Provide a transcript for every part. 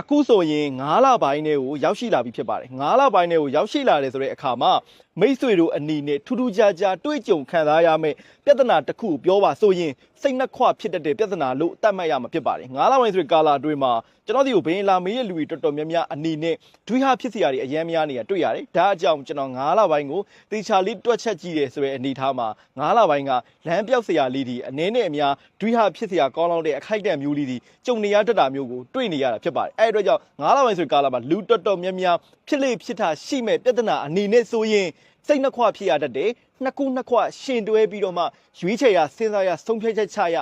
အခုဆိုရင်9လပိုင်းနဲ့ကိုရောက်ရှိလာပြီဖြစ်ပါတယ်9လပိုင်းနဲ့ကိုရောက်ရှိလာတယ်ဆိုတဲ့အခါမှာမိတ်ဆွေတို့အနီနဲ့ထူးထူးခြားခြားတွေ့ကြုံခံစားရမယ့်ပြဿနာတစ်ခုကိုပြောပါဆိုရင်စိတ်နှက်ခွဖြစ်တတ်တဲ့ပြဿနာလို့တတ်မှတ်ရမှာဖြစ်ပါတယ်9လပိုင်းဆိုတဲ့ကာလအတွင်းမှာကျွန်တော်ဒီကိုဘင်းလာမေးရဲ့လူတွေတော်တော်များများအနီနဲ့ဒွိဟဖြစ်စရာတွေအများများနေရတွေ့ရတယ်ဒါအကြောင်းကျွန်တော်9လပိုင်းကိုတေချာလေးတွက်ချက်ကြည့်တယ်ဆိုတဲ့အနေအထားမှာ9လပိုင်းကလမ်းပြောက်စရာလေးဒီအနေနဲ့အများဒွိဟဖြစ်စရာကောင်းလောက်တဲ့အခိုက်အတန့်မျိုးလေးဒီကြုံနေရတတ်တာမျိုးကိုတွေ့နေရတာဖြစ်ပါတယ်အဲ့ဒီအတွက်ကြောင့်9လပိုင်းဆိုတဲ့ကာလမှာလူတော်တော်များများဖြစ်လေဖြစ်တာရှိမဲ့ပြဿနာအနေနဲ့ဆိုရင် စိတ်နှခွဖြစ်ရတတ်တယ်နှစ်ခုနှစ်ခွရှင်တွဲပြီးတော့မှရွေးချယ်ရစဉ်းစားရဆုံးဖြတ်ချက်ချရ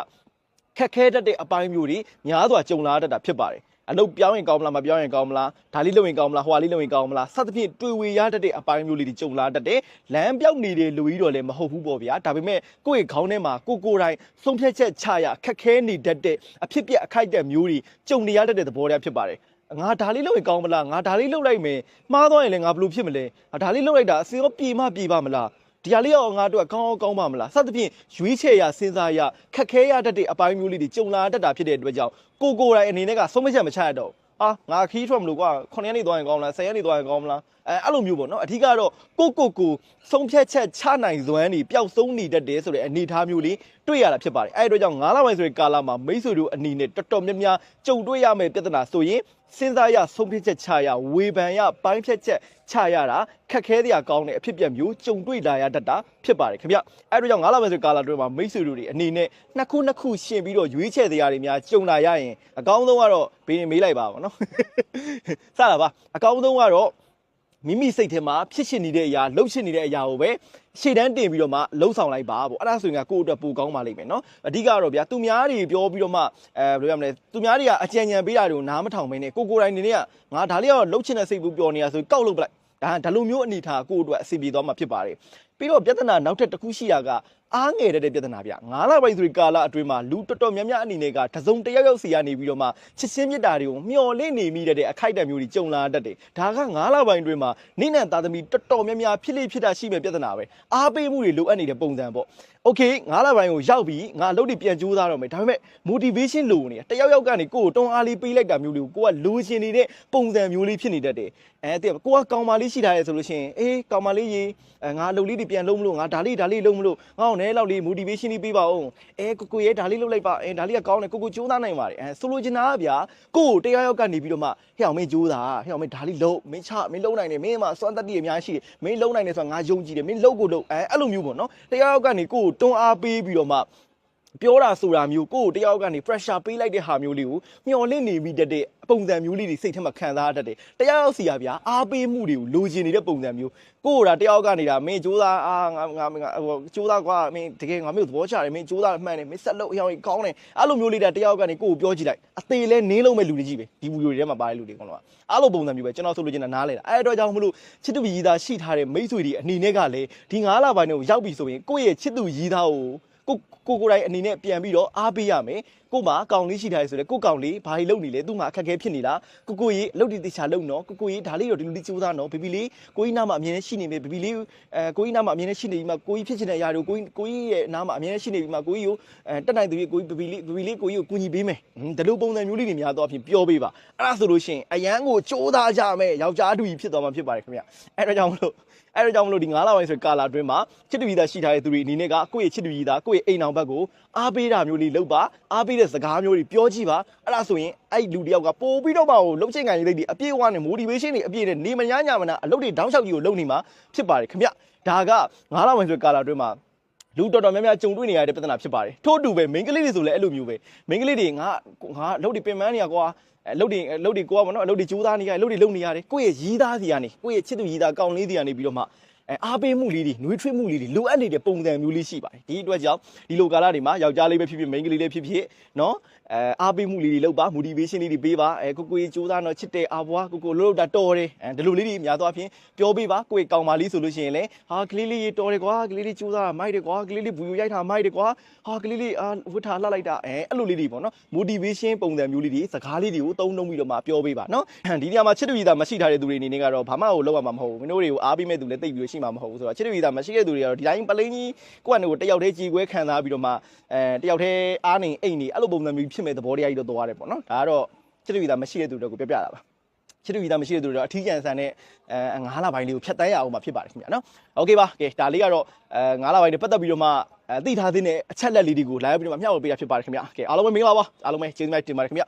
ခက်ခဲတတ်တဲ့အပိုင်းမျိုးတွေများစွာကြုံလာတတ်တာဖြစ်ပါတယ်အလုပ်ပြောင်းရင်ကောင်းမလားမပြောင်းရင်ကောင်းမလားဒါလေးလုပ်ရင်ကောင်းမလားဟွာလေးလုပ်ရင်ကောင်းမလားစသဖြင့်တွေ့ဝေရတတ်တဲ့အပိုင်းမျိုးလေးတွေကြုံလာတတ်တယ်လမ်းပြောင်းနေတဲ့လူကြီးတော်လည်းမဟုတ်ဘူးပေါ့ဗျာဒါပေမဲ့ကိုယ့်ရဲ့ခေါင်းထဲမှာကိုကိုယ်တိုင်ဆုံးဖြတ်ချက်ချရခက်ခဲနေတတ်တဲ့အဖြစ်ပြက်အခိုက်အတန့်မျိုးတွေကြုံနေရတတ်တဲ့သဘောတရားဖြစ်ပါတယ် ငါဒါလေးလုပ်ရင်ကောင်းမလားငါဒါလေးလုပ်လိုက်မယ်မှားသွားရင်လည်းငါဘယ်လိုဖြစ်မလဲငါဒါလေးလုပ်လိုက်တာအစင်ရောပြေမပြေပါမလားဒီဟာလေးရောငါတို့ကကောင်းအောင်ကောင်းပါမလားစသဖြင့်ရွေးချယ်ရစဉ်းစားရခက်ခဲရတတ်တဲ့အပိုင်းမျိုးလေးတွေကြုံလာတတ်တာဖြစ်တဲ့အတွက်ကြောင့်ကိုကိုယ်တိုင်အနေနဲ့ကဆုံးဖြတ်ချက်မချရတော့ဘူးအာငါခီးထွက်မလို့ကွာ9ရက်နေသွားရင်ကောင်းမလား10ရက်နေသွားရင်ကောင်းမလားအဲအဲ့လိုမျိုးပေါ့နော်အထူးကတော့ကိုကိုကိုဆုံးဖြတ်ချက်ချနိုင်စွမ်းနေပျောက်ဆုံးနေတတ်တယ်ဆိုတဲ့အနေအထားမျိုးလေးတွေ့ရတာဖြစ်ပါတယ်အဲ့ဒီတော့ကြောင့်9လပိုင်းဆိုတဲ့ကာလမှာမိတ်ဆွေတို့အနေနဲ့တော်တော်များများကြုံတွေ့ရမယ့်ပြဿနာဆိုရင် စဉ်းစားရဆုံးဖြတ်ချက်ချရဝေဖန်ရပိုင်းဖြတ်ချက်ချရတာခက်ခဲစရာကောင်းတဲ့အဖြစ်ပြက်မျိုးကြုံတွေ့လာရတတ်တာဖြစ်ပါတယ်ခင်ဗျအဲ့ဒီတော့ကြောင့်9လပိုင်းဆိုတဲ့ကာလအတွင်းမှာမိတ်ဆွေတို့တွေအနေနဲ့နှစ်ခုနှစ်ခုရှင်းပြီးတော့ရွေးချယ်တရားတွေများကြုံလာရရင်အကောင်းဆုံးကတော့ဘေးရင်မေးလိုက်ပါပါနော်စတာပါအကောင်းဆုံးကတော့ မိမိစိတ်ထဲမှာဖြစ်ရှင်နေတဲ့အရာလှုပ်ရှင်နေတဲ့အရာကိုပဲရှေ့တန်းတင်ပြီးတော့မှလှုပ်ဆောင်လိုက်ပါပေါ့အဲ့ဒါဆိုရင်ကကိုယ့်အတွက်ပိုကောင်းပါလိမ့်မယ်နော်အဓိကတော့ဗျာသူများတွေပြောပြီးတော့မှအဲဘယ်လိုရမလဲသူများတွေကအကြံဉာဏ်ပေးတာတွေကိုနားမထောင်မင်းနဲ့ကိုကိုယ်တိုင်နေနေကငါဒါလေးကတော့လှုပ်ချင်တဲ့စိတ်ဘူးပြောနေတာဆိုကောက်လုပ်ပလိုက်ဒါဒါလိုမျိုးအနေထားကိုယ့်အတွက်အဆင်ပြေသွားမှာဖြစ်ပါတယ်ပြီးတော့ပြဿနာနောက်ထပ်တစ်ခုရှိတာကအားငယ်တဲ့ပြဿနာဗျ9လပိုင်းဆိုဒီကာလအတွင်းမှာလူတော်တော်များများအနေနဲ့ကတစုံတစ်ယောက်ယောက်စီကနေပြီးတော့မှချစ်ချင်းမြတ်တာတွေကိုမျှော်လင့်နေမိတဲ့အခိုက်အတန့်မျိုးတွေကြုံလာတတ်တယ်ဒါက9လပိုင်းအတွင်းမှာနိနံသားသမီးတော်တော်များများဖြစ်လိဖြစ်တာရှိမဲ့ပြဿနာပဲအားပေးမှုတွေလိုအပ်နေတဲ့ပုံစံပေါ့ okay 9လပိုင်းကိုရောက်ပြီးငါအလုပ်တွေပြန်ကြိုးစားတော့မယ်ဒါပေမဲ့ motivation လိုနေတာတယောက်ယောက်ကနေကိုယ်ကိုတွန်းအားလေးပေးလိုက်တာမျိုးလေးကိုကိုကလိုချင်နေတဲ့ပုံစံမျိုးလေးဖြစ်နေတတ်တယ်အဲတည်းကိုကကောင်မလေးရှိထားရဲဆိုလို့ရှိရင်အေးကောင်မလေးရေအဲငါအလုပ်လေးတွေပြန်လုပ်မလို့ငါဒါလေးဒါလေးလုပ်မလို့ငါ့ကိုလည်းလောက်လေး motivation လေးပေးပါဦးအဲကိုကိုရဲ့ဒါလေးလုပ်လိုက်ပါအဲဒါလေးကကောင်းတယ်ကိုကိုကြိုးစားနိုင်ပါတယ်အဲဆိုလိုချင်တာကဗျာကိုကိုတယောက်ယောက်ကနေပြီးတော့မှဟဲ့အောင်မင်းကြိုးစားဟဲ့အောင်မင်းဒါလေးလုပ်မင်းချမင်းလုပ်နိုင်တယ်မင်းမှာစွမ်းတတ်တည်အများကြီးရှိတယ်မင်းလုပ်နိုင်တယ်ဆိုတာငါယုံကြည်တယ်မင်းလုပ်ကိုလုပ်အဲအဲ့လိုမျိုးပေါ့နော်တယောက်ယောက်ကနေကိုကိုတွန်းအားပေးပြီးတော့မှ ပြောတာဆိုတာမျိုးကိုယ့်ကိုတယောက်ကနေ pressure ပေးလိုက်တဲ့ဟာမျိုးလေးကိုမျောလင့်နေပြီးတတဲ့ပုံစံမျိုးလေးတွေစိတ်ထဲမှာခံစားရတတ်တယ်။တယောက်ယောက်စီရဗျာအားပေးမှုတွေကိုလိုချင်နေတဲ့ပုံစံမျိုးကိုယ့်ကိုယ်တယောက်ကနေဒါမင်းစူးစမ်းအာငါငါငါဟိုစူးစမ်းကွာမင်းတကယ်ငါမျိုးသဘောချတယ်မင်းစူးစမ်းမှန်တယ်မင်းဆက်လုပ်အရောင်ကောင်းတယ်အဲ့လိုမျိုးလေးတတယောက်ကနေကိုယ့်ကိုပြောကြည့်လိုက်အသေးလဲနင်းလုံးမဲ့လူတွေကြီးပဲဒီဗီဒီယိုတွေထဲမှာပါတဲ့လူတွေကတော့အဲ့လိုပုံစံမျိုးပဲကျွန်တော်ဆိုလိုချင်တာနားလဲတာအဲ့အတွက်ကြောင့်မလို့ချစ်သူရည်သားရှိထားတဲ့မိတ်ဆွေတွေအနေနဲ့ကလည်းဒီ9လပိုင်းကိုရောက်ပြီဆိုရင်ကိုယ့်ရဲ့ချစ်သူရည်သားကို ကိုကိုကိုယ်တိုင်အနေနဲ့ပြန်ပြီးတော့အားပေးရမယ်ကိုမှကောင်လေးရှိထားရဆိုလေကိုကောင်လေးဘာကြီးလုပ်နေလဲသူ့မှာအခက်အခဲဖြစ်နေလားကိုကိုကြီးအလုပ်ဒီတေချာလုပ်နော်ကိုကိုကြီးဒါလေးတော့ဒီလိုလေးစူးစမ်းနော်ဘီဘီလေးကိုကြီးနားမှာအမြင်နဲ့ရှိနေမယ်ဘီဘီလေးအဲကိုကြီးနားမှာအမြင်နဲ့ရှိနေပြီးမှကိုကြီးဖြစ်ချင်တဲ့အရာတွေကိုကိုကြီးကိုကြီးရဲ့နားမှာအမြင်နဲ့ရှိနေပြီးမှကိုကြီးကိုအဲတက်နိုင်သူကြီးကိုကြီးဘီဘီလေးဘီဘီလေးကိုကြီးကိုကူညီပေးမယ်ဒီလိုပုံစံမျိုးလေးတွေများတော့အဖြစ်ပြောပေးပါအဲ့ဒါဆိုလို့ရှိရင်အရန်ကိုစူးစမ်းကြမယ်ယောက်ျားတူကြီးဖြစ်သွားမှာဖြစ်ပါတယ်ခင်ဗျအဲ့ဒါကြောင့်မလို့ အဲ့ဒါကြောင့်မလို့ဒီ9လပိုင်းဆိုကာလာအတွင်းမှာချစ်တူကြီးသားရှိထားတဲ့သူတွေအနေနဲ့ကကိုယ့်ရဲ့ချစ်တူကြီးသားကိုယ့်ရဲ့အိမ်အောင်ဘက်ကိုအားပေးတာမျိုးလေးလုပ်ပါအားပေးတဲ့စကားမျိုးတွေပြောကြည့်ပါအဲ့ဒါဆိုရင်အဲ့လူတယောက်ကပို့ပြီးတော့မှဟိုလှုပ်ချင်ကန်လေးတွေအပြည့်အဝနဲ့ motivation တွေအပြည့်နဲ့နေမညာညာမနာအလုပ်တွေတောင်းလျှောက်ကြီးကိုလုပ်နေမှာဖြစ်ပါတယ်ခင်ဗျဒါက9လပိုင်းဆိုကာလာအတွင်းမှာ လူတော်တော်များများကြုံတွေ့နေရတဲ့ပြဿနာဖြစ်ပါတယ်ထို့အတူပဲမိန်းကလေးတွေဆိုလည်းအဲ့လိုမျိုးပဲမိန်းကလေးတွေငါငါလှုပ်တွေပင်ပန်းနေရကွာအဲလှုပ်တွေလှုပ်တွေကိုကပေါ့နော်လှုပ်တွေကြိုးစားနေရတယ်လှုပ်တွေလှုပ်နေရတယ်ကိုယ့်ရဲ့ရီးသားစီကနေကိုယ့်ရဲ့ချစ်သူရီးသားကောင်းလေးစီကနေပြီးတော့မှ အဲအားပေးမှုလေးတွေနှွေးထွေးမှုလေးတွေလိုအပ်နေတဲ့ပုံစံမျိုးလေးရှိပါတယ်ဒီအတွက်ကြောင့်ဒီလိုကာလတွေမှာယောက်ျားလေးပဲဖြစ်ဖြစ်မိန်းကလေးလေးဖြစ်ဖြစ်နော်အဲအားပေးမှုလေးတွေလုပ်ပါ motivation လေးတွေပေးပါအဲကိုကိုကြီးစူးစမ်းတော့ချစ်တဲ့အာဘွားကိုကိုလှုပ်တာတော်တယ်အဲဒီလိုလေးတွေများသောအားဖြင့်ပြောပေးပါကိုယ့်ကောင်မလေးဆိုလို့ရှိရင်လည်းဟာကလေးလေးတော်တယ်ကွာကလေးလေးစူးစမ်းမိုက်တယ်ကွာကလေးလေးဘူယူရိုက်တာမိုက်တယ်ကွာဟာကလေးလေးအာဝတ်ထားလှလိုက်တာအဲအဲ့လိုလေးတွေပေါ့နော် motivation ပုံစံမျိုးလေးတွေစကားလေးတွေကိုတုံးတုံးပြီးတော့မှပြောပေးပါနော်ဒီနေရာမှာချစ်တူရည်သားမရှိထားတဲ့သူတွေအနေနဲ့ကတော့ဘာမှကိုလောက်ရမှာမဟုတ်ဘူးမင်းတို့တွေကိုအားပေးမဲ့သူလည်းတိတ်ပြီးရှိမှာမဟုတ်ဘူးဆိုတော့ချစ်တူရည်သားမရှိတဲ့သူတွေကတော့ဒီတိုင်းပလိန်းကြီးကိုယ့်အနေကိုတယောက်တည်းကြည်ခွဲခံစားပြီးတော့မှအဲတယောက်တည်းအားနေအိတ်နေအဲ့လိုပုံစံမျိုးဖြစ်မဲ့သဘောတရားကြီးတော့သွားတယ်ပေါ့နော်ဒါကတော့ ချစ်တူရည်သားမရှိတဲ့သူတွေကိုပြောပြတာပါချစ်တူရည်သားမရှိတဲ့သူတွေတော့အထီးကျန်ဆန်တဲ့အဲငါးလပိုင်းလေးကိုဖြတ်တန်းရအောင်မှာဖြစ်ပါတယ်ခင်ဗျာနော်โอเคပါကဲဒါလေးကတော့အဲငါးလပိုင်းနဲ့ပတ်သက်ပြီးတော့မှအဲသိထားသင့်တဲ့အချက်လက်လေးတွေကိုလာပြီးတော့မှမျှဝေပေးတာဖြစ်ပါတယ်ခင်ဗျာကဲအားလုံးပဲမင်္ဂလာပါအားလုံးပဲကျေးဇူးများတင်ပါတယ်ခင်ဗျာ